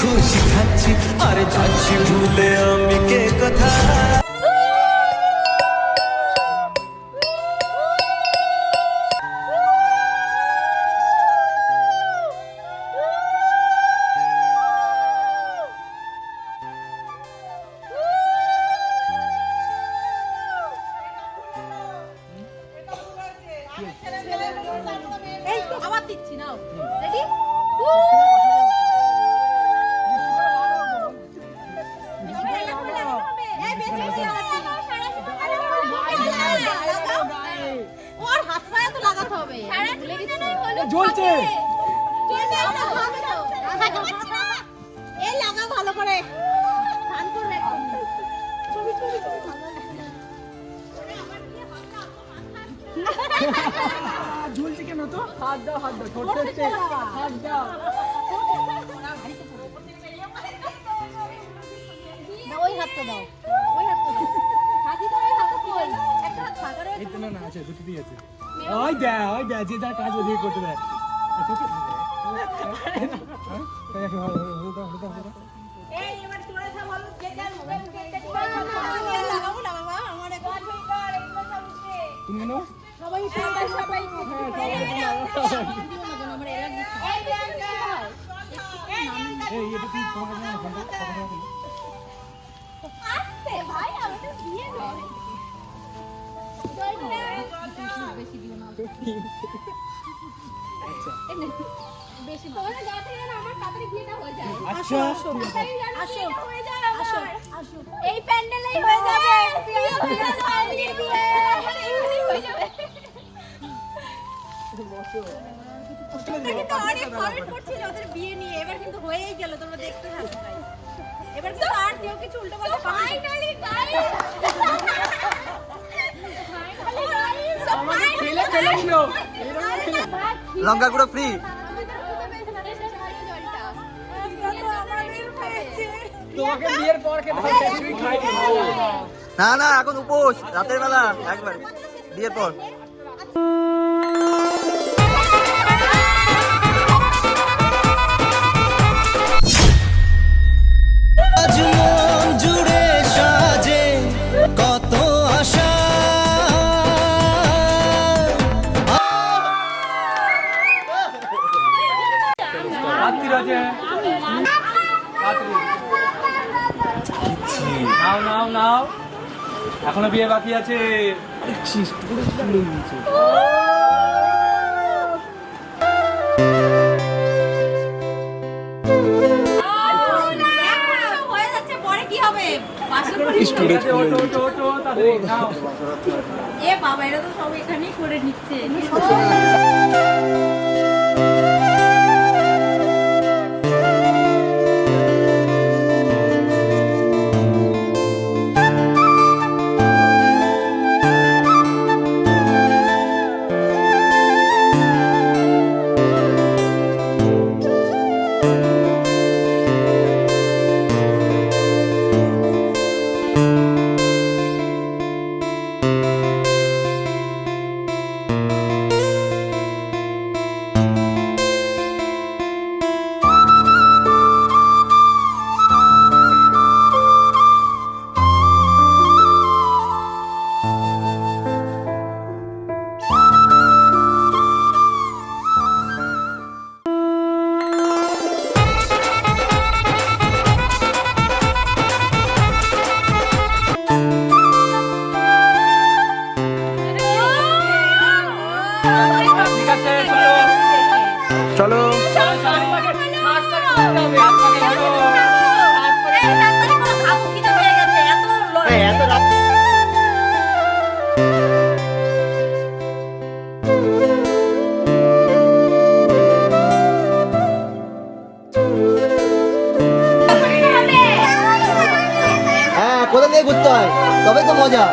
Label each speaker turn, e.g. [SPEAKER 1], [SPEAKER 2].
[SPEAKER 1] যাচ্ছি আর যাচ্ছি ভুলে আমি কে কথা?
[SPEAKER 2] এই তো। আবার দিচ্ছি নাও। রেডি ওর হাত পায়ে তো লাগাতে হবে। ভুলে গেছি
[SPEAKER 3] জ্বলছে।
[SPEAKER 2] এই লাগা ভালো করে। স্নান করবে। ছবি ছবি ছবি।
[SPEAKER 3] ঝুলছে কেন তো? হাত দাও হাত দাও ছোট হচ্ছে হাত দাও।
[SPEAKER 2] না, ওই হাতটা দাও। ওই হাতটা দাও।
[SPEAKER 3] করতে দেয় ওকে। এই একটু হলো, হলো, হলো, হলো, হলো।
[SPEAKER 2] এই এবার তোরা সব বলো যে যার মোবাইল লাগাবো না বাবা আমার এখন
[SPEAKER 3] তুমি নাও
[SPEAKER 2] সবাই সবাই সবাই
[SPEAKER 3] এই এটা তুই তোমাকে না ফোনটা ফোনটা ফোনটা
[SPEAKER 2] আসতে ভাই আমি তো দিয়ে এই প্যান্ডেলেই হয়ে যাবে বিয়ে যাবে বিয়ে বিয়ে এখানেই যাবে ওটা কিন্তু অনেক কমেন্ট করছিল ওদের বিয়ে নিয়ে এবার কিন্তু হয়েই গেল তোমরা দেখতে থাকো এবার কিন্তু আর কেউ কিছু উল্টো পাল্টা ফাইনালি গাইস
[SPEAKER 4] লঙ্কা গুঁড়ো ফ্রি না না এখন উপোস রাতের বেলা একবার বিয়ের পর।
[SPEAKER 3] রাত্রি আছে। রাত্রি। নাও নাও নাও। এখনও বিয়ে বাকি আছে।
[SPEAKER 2] এ বাবা এরা তো সব এখানেই করে নিচ্ছে।
[SPEAKER 4] নিয়ে ঘুরতে হয়। তবে তো মজা।